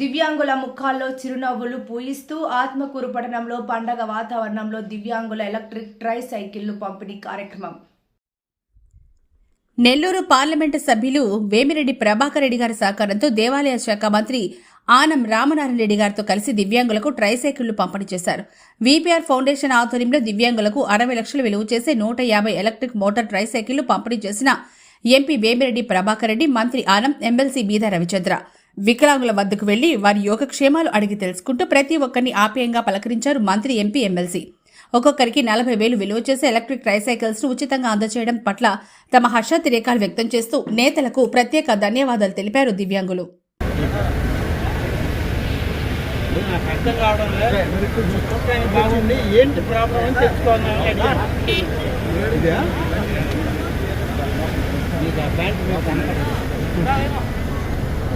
దివ్యాంగుల ముఖాల్లో చిరునవ్వులు పూయిస్తూ ఆత్మకూరు పట్టణంలో పండగ వాతావరణంలో దివ్యాంగుల ఎలక్ట్రిక్ ట్రై సైకిళ్ళు పంపిణీ కార్యక్రమం. నెల్లూరు పార్లమెంటు సభ్యులు వేమిరెడ్డి ప్రభాకర్ రెడ్డి గారి సహకారంతో దేవాలయ శాఖ మంత్రి ఆనం రామనారాయణ రెడ్డి గారితో కలిసి దివ్యాంగులకు ట్రైసైకిళ్ళు పంపిణీ చేశారు. వీపీఆర్ ఫౌండేషన్ ఆధ్వర్యంలో దివ్యాంగులకు అరవై లక్షలు విలువ చేసే నూట యాభై ఎలక్ట్రిక్ మోటార్ ట్రైసైకిళ్ళు పంపిణీ చేసిన ఎంపీ వేమిరెడ్డి ప్రభాకర్ రెడ్డి మంత్రి ఆనం ఎమ్మెల్సీ బీదా రవిచంద్ర. వికలాంగుల వద్దకు వెళ్ళి వారి యోగక్షేమాలు అడిగి తెలుసుకుంటూ ప్రతి ఒక్కరిని ఆప్యాయంగా పలకరించారు మంత్రి ఎంపీ ఎమ్మెల్సీ. ఒక్కొక్కరికి నలభై వేలు విలువ చేసే ఎలక్ట్రిక్ ట్రైసైకిల్స్ను ఉచితంగా అందజేయడం పట్ల తమ హర్షాతిరేకాలు వ్యక్తం చేస్తూ నేతలకు ప్రత్యేక ధన్యవాదాలు తెలిపారు దివ్యాంగులు. ఏంటి ప్రాబ్లం అని తెలుసుకోవాలి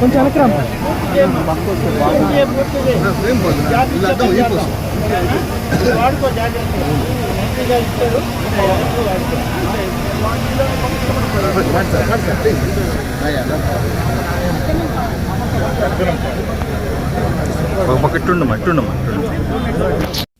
కొంచెం మీకు వాడుకో ఒక పక్క ఇట్టుండమ్మా ఇట్టుండమ్మా.